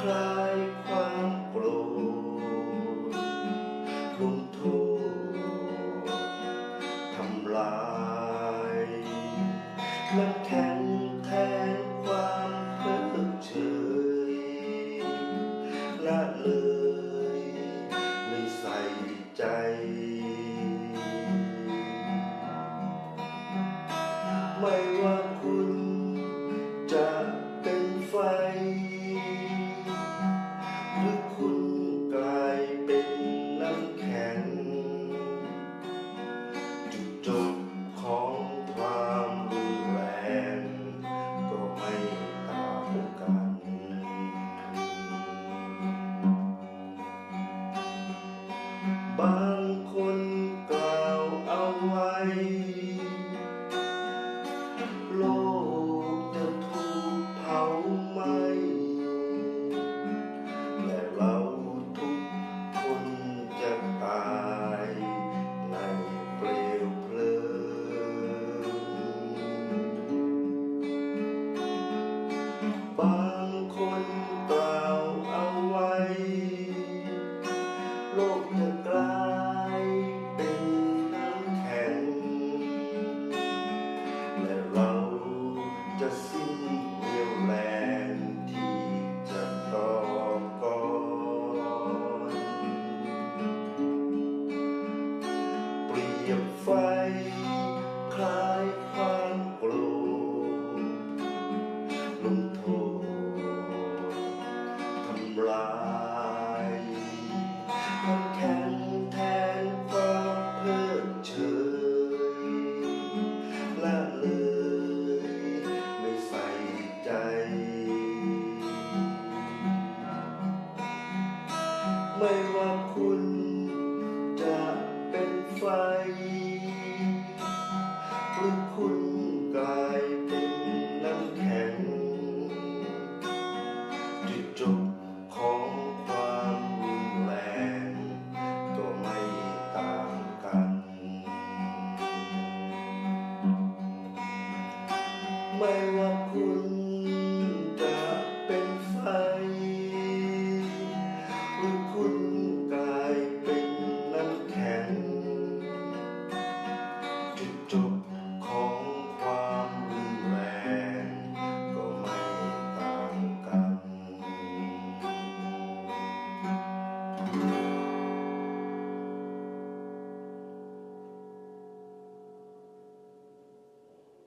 คลายความโกรธลงโทษทำลายน้ำแข็งแทนความเพิกเฉยละเลยไม่ใส่ใจ โลกจะกลายเป็นน้ำแข็ง และเราจะสิ้นเรี่ยวแรงที่จะต่อกรเปรียบไฟค ไม่ว่าคุณ จะเป็นไฟหรือคุณกลายเป็นน้ำแข็ง จุดจบของความรุนแรงก็ไม่ต่างกัน ไม่ว่าคุณ